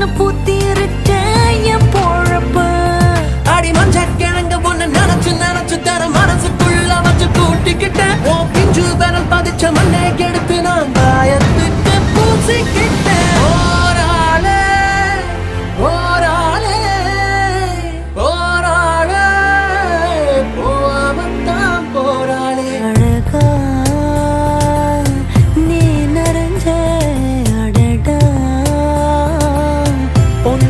கண்ணு பூத்தி இருட்டேய பொழப்பு. அடி மஞ்ச கிழங்க ஒன்னு நினைச்சு நினைச்சு தர மனசுக்குள்ள வச்சு கூட்டிக்கிட்டேன். ஓ பிஞ்சு விரல் பதிச்ச மண்ணை கெடுத்து நான் 온